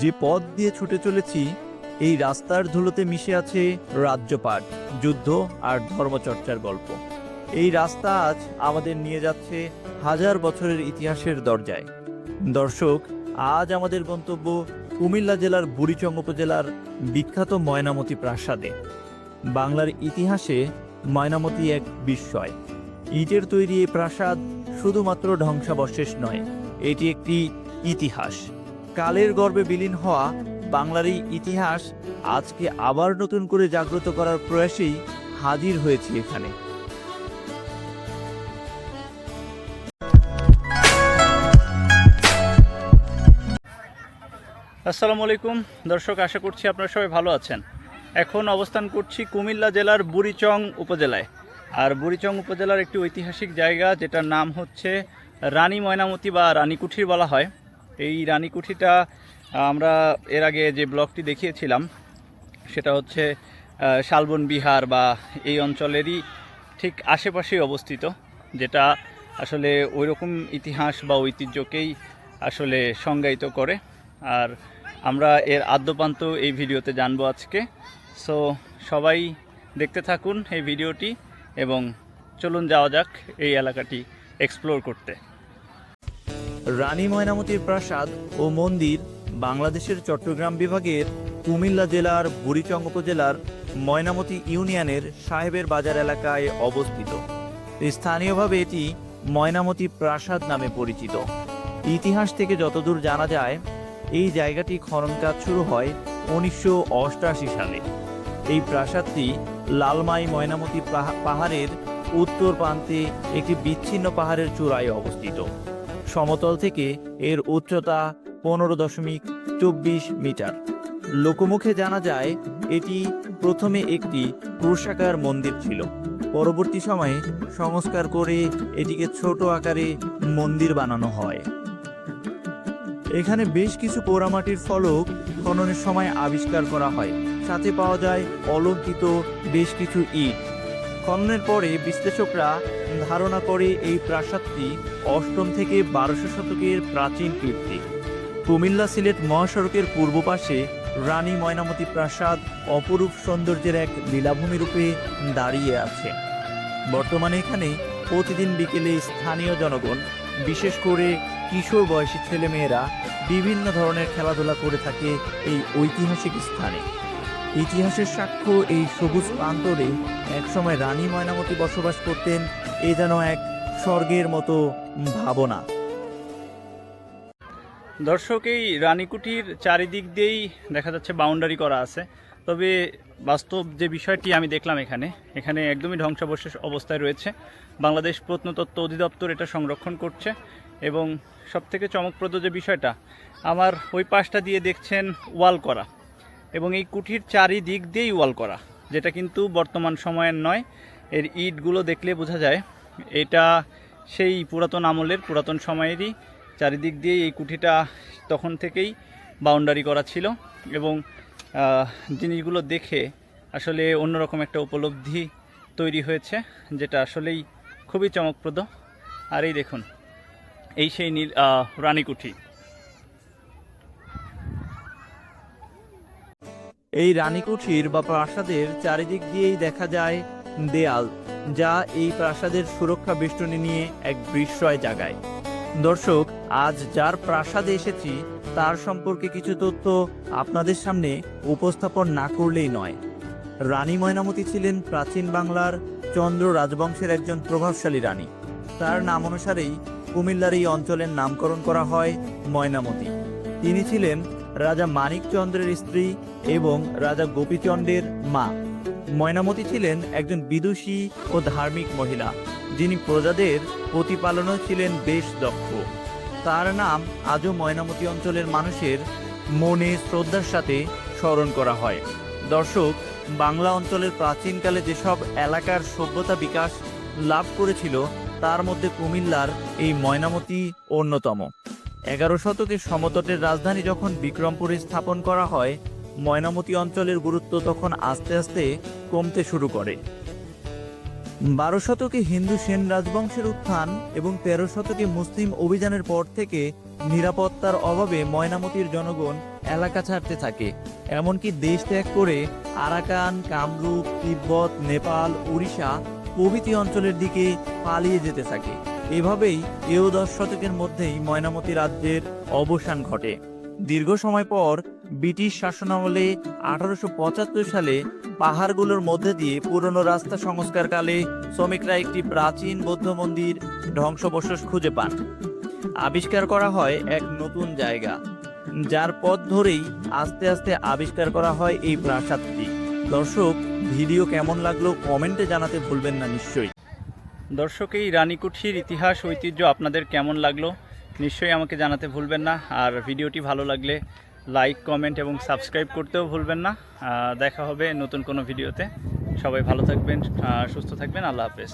যে পথ দিয়ে ছুটে চলেছি, এই রাস্তার ধুলোতে মিশে আছে রাজ্যপাট, যুদ্ধ আর ধর্মচর্চার গল্প। এই রাস্তা আজ আমাদের নিয়ে যাচ্ছে হাজার বছরের ইতিহাসের দরজায়। দর্শক, আজ আমাদের গন্তব্য কুমিল্লা জেলার বুড়িচং উপজেলার বিখ্যাত ময়নামতি প্রাসাদে। বাংলার ইতিহাসে ময়নামতি এক বিস্ময়। ইটের তৈরি এই প্রাসাদ শুধুমাত্র ধ্বংসাবশেষ নয়, এটি একটি ইতিহাস। কালের গর্বে বিলীন হওয়া বাংলার এই ইতিহাস আজকে আবার নতুন করে জাগ্রত করার প্রয়াসেই হাজির হয়েছে এখানে। আসসালামু আলাইকুম। দর্শক, আশা করছি আপনারা সবাই ভালো আছেন। এখন অবস্থান করছি কুমিল্লা জেলার বুড়িচং উপজেলায়। আর বুড়িচং উপজেলার একটি ঐতিহাসিক জায়গা, যেটার নাম হচ্ছে রানী ময়নামতি বা রানীকুঠির বলা হয়। এই রানীকুঠিটা আমরা এর আগে যে ব্লগটি দেখিয়েছিলাম, সেটা হচ্ছে শালবন বিহার বা এই অঞ্চলেরই ঠিক আশেপাশেই অবস্থিত, যেটা আসলে ওই রকম ইতিহাস বা ঐতিহ্যকেই আসলে সংজ্ঞায়িত করে। আর আমরা এর আদ্যপান্ত এই ভিডিওতে জানব আজকে। সো সবাই দেখতে থাকুন এই ভিডিওটি এবং চলুন যাওয়া যাক এই এলাকাটি এক্সপ্লোর করতে। রানী ময়নামতির প্রাসাদ ও মন্দির বাংলাদেশের চট্টগ্রাম বিভাগের কুমিল্লা জেলার বুড়িচং উপজেলার ময়নামতি ইউনিয়নের সাহেবের বাজার এলাকায় অবস্থিত। স্থানীয়ভাবে এটি ময়নামতি প্রাসাদ নামে পরিচিত। ইতিহাস থেকে যতদূর জানা যায়, এই জায়গাটি খনন কাজ শুরু হয় উনিশশো অষ্টআশি সালে। এই প্রাসাদটি লালমাই ময়নামতি পাহা- পাহাড়ের উত্তর প্রান্তে একটি বিচ্ছিন্ন পাহাড়ের চূড়ায় অবস্থিত। সমতল থেকে এর উচ্চতা পনেরো দশমিক চব্বিশ মিটার। লোকমুখে জানা যায়, এটি প্রথমে একটি ক্রুশাকার মন্দির ছিল। পরবর্তী সময়ে সংস্কার করে এটিকে ছোট আকারে মন্দির বানানো হয়। এখানে বেশ কিছু পোড়ামাটির ফলক খননের সময় আবিষ্কার করা হয়। সাথে পাওয়া যায় অলঙ্কিত বেশ কিছু ইট। খননের পরে বিশ্লেষকরা ধারণা করে এই প্রাসাদটি অষ্টম থেকে বারোশো শতকের প্রাচীন কীর্তি। কুমিল্লা সিলেট মহাসড়কের পূর্ব পাশে রানী ময়নামতি প্রাসাদ অপরূপ সৌন্দর্যের এক লীলাভূমি রূপে দাঁড়িয়ে আছে। বর্তমানে এখানে প্রতিদিন বিকেলে স্থানীয় জনগণ, বিশেষ করে কিশোর বয়সী ছেলেমেয়েরা বিভিন্ন ধরনের খেলাধুলা করে থাকে এই ঐতিহাসিক স্থানে। ইতিহাসের সাক্ষ্য এই সবুজ প্রান্তরে একসময় রানী ময়নামতি বসবাস করতেন এ যেন এক স্বর্গের মতো ভাবনা। দর্শক, এই রানীকুটির চারিদিক দিয়েই দেখা যাচ্ছে বাউন্ডারি করা আছে। তবে বাস্তব যে বিষয়টি আমি দেখলাম এখানে এখানে একদমই ধ্বংসাবশেষ অবস্থায় রয়েছে। বাংলাদেশ প্রত্নতত্ত্ব অধিদপ্তর এটা সংরক্ষণ করছে এবং সবথেকে চমকপ্রদ যে বিষয়টা, আমার ওই পাশটা দিয়ে দেখছেন ওয়াল করা এবং এই কুঠির চারিদিক দিয়েই ওয়াল করা, যেটা কিন্তু বর্তমান সময়ের নয়। এর ইটগুলো দেখলে বোঝা যায়, এটা সেই পুরাতন আমলের, পুরাতন সময়েরই চারিদিক দিয়ে এই কুঠিটা তখন থেকেই বাউন্ডারি করা ছিল এবং জিনিসগুলো দেখে আসলে অন্যরকম একটা উপলব্ধি তৈরি হয়েছে, যেটা আসলেই খুবই চমকপ্রদ। আর এই দেখুন, এই সেই নীল রানীকুঠি এই রানীকুঠির বা প্রাসাদের চারিদিক দিয়েই দেখা যায় দেয়াল, যা এই প্রাসাদের সুরক্ষা বেষ্টনী নিয়ে এক বিস্ময় জাগায়। দর্শক, আজ যার প্রাসাদে এসেছি, তার সম্পর্কে কিছু তথ্য আপনাদের সামনে উপস্থাপন না করলেই নয়। রানী ময়নামতি ছিলেন প্রাচীন বাংলার চন্দ্র রাজবংশের একজন প্রভাবশালী রানী। তার নাম অনুসারেই কুমিল্লার এই অঞ্চলের নামকরণ করা হয় ময়নামতি। তিনি ছিলেন রাজা মানিকচন্দ্রের স্ত্রী এবং রাজা গোপীচন্দ্রের মা। ময়নামতি ছিলেন একজন বিদুষী ও ধার্মিক মহিলা, যিনি প্রজাদের প্রতিপালনও ছিলেন বেশ দক্ষ। তার নাম আজও ময়নামতি অঞ্চলের মানুষের মনে শ্রদ্ধার সাথে স্মরণ করা হয়। দর্শক, বাংলা অঞ্চলের প্রাচীনকালে যেসব এলাকার সভ্যতা বিকাশ লাভ করেছিল, তার মধ্যে কুমিল্লার এই ময়নামতি অন্যতম। এগারো শতকে সমতটের রাজধানী যখন বিক্রমপুরে স্থাপন করা হয়, ময়নামতি অঞ্চলের গুরুত্ব তখন আস্তে আস্তে কমতে শুরু করে। বারো শতকে হিন্দু সেন রাজবংশের উত্থান এবং তেরো শতকে মুসলিম অভিযানের পর থেকে নিরাপত্তার অভাবে ময়নামতির জনগণ এলাকা ছাড়তে থাকে। এমনকি দেশ ত্যাগ করে আরাকান, কামরূপ, তিব্বত, নেপাল, উড়িষ্যা প্রভৃতি অঞ্চলের দিকে পালিয়ে যেতে থাকে। এভাবেই এও দশ শতকের মধ্যেই ময়নামতি রাজ্যের অবসান ঘটে। দীর্ঘ সময় পর ব্রিটিশ শাসনামলে আঠারোশো পঁচাত্তর সালে পাহাড়গুলোর মধ্যে দিয়ে পুরনো রাস্তা সংস্কারকালে শ্রমিকরা একটি প্রাচীন বৌদ্ধ মন্দির ধ্বংসবশেষ খুঁজে পান। আবিষ্কার করা হয় এক নতুন জায়গা, যার পথ ধরেই আস্তে আস্তে আবিষ্কার করা হয় এই প্রাসাদটি। দর্শক, ভিডিও কেমন লাগল কমেন্টে জানাতে ভুলবেন না নিশ্চয়ই। দর্শক, এই রানীকুঠির ইতিহাস, ঐতিহ্য আপনাদের কেমন লাগল? নিশ্চয়ই আমাকে জানাতে ভুলবেন না। আর ভিডিওটি ভালো লাগলে লাইক, কমেন্ট এবং সাবস্ক্রাইব করতেও ভুলবেন না। দেখা হবে নতুন কোনো ভিডিওতে। সবাই ভালো থাকবেন সুস্থ থাকবেন। আল্লাহ হাফেজ।